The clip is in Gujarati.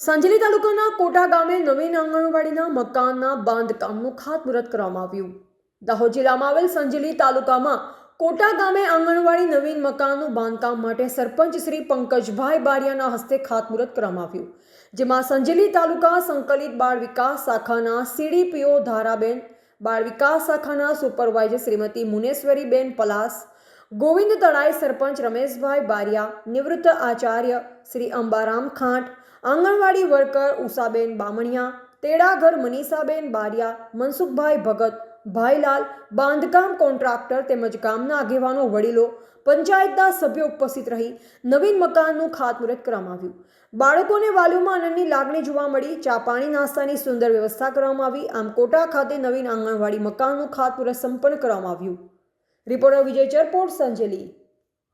સાંજલી તાલુકાના કોટા ગામે નવીન આંગણવાડીના મકાનના બાંધકામનું ખાતમુહૂર્ત કરવામાં આવ્યું. દાહોદ જિલ્લામાં આવેલ સંજલી તાલુકામાં કોટા ગામે આંગણવાડી નવીન મકાનનું બાંધકામ માટે સરપંચ શ્રી પંકજભાઈ બારિયાના હસ્તે ખાતમુહૂર્ત કરવામાં આવ્યું. જેમાં સંજલી તાલુકા સંકલિત બાળ વિકાસ શાખાના સીડીપીઓ ધારાબેન, બાળ વિકાસ શાખાના સુપરવાઇઝર શ્રીમતી મુનેશ્વરીબેન પલાસ, ગોવિંદ તળાઈ સરપંચ રમેશભાઈ બારિયા, નિવૃત્ત આચાર્ય શ્રી અંબારામ ખાંટ આંગણવાડી વર્કર ઉષાબેન બામણિયા, તેડાઘર મનીષાબેન બારિયા, મનસુખભાઈ ભગત, ભાઈલાલ, બાંધકામ કોન્ટ્રાક્ટર તેમજ ગામના આગેવાનો, વડીલો, પંચાયતના સભ્યો ઉપસ્થિત રહી નવીન મકાનનું ખાતમુહૂર્ત કરવામાં આવ્યું. બાળકોને વાલીઓમાં આનંદની લાગણી જોવા મળી. ચા પાણી નાસ્તાની સુંદર વ્યવસ્થા કરવામાં આવી. આમ કોટા ખાતે નવીન આંગણવાડી મકાનનું ખાતમુહૂર્ત સંપન્ન કરવામાં આવ્યું. રિપોર્ટર વિજય ચરપોટ સંજેલી.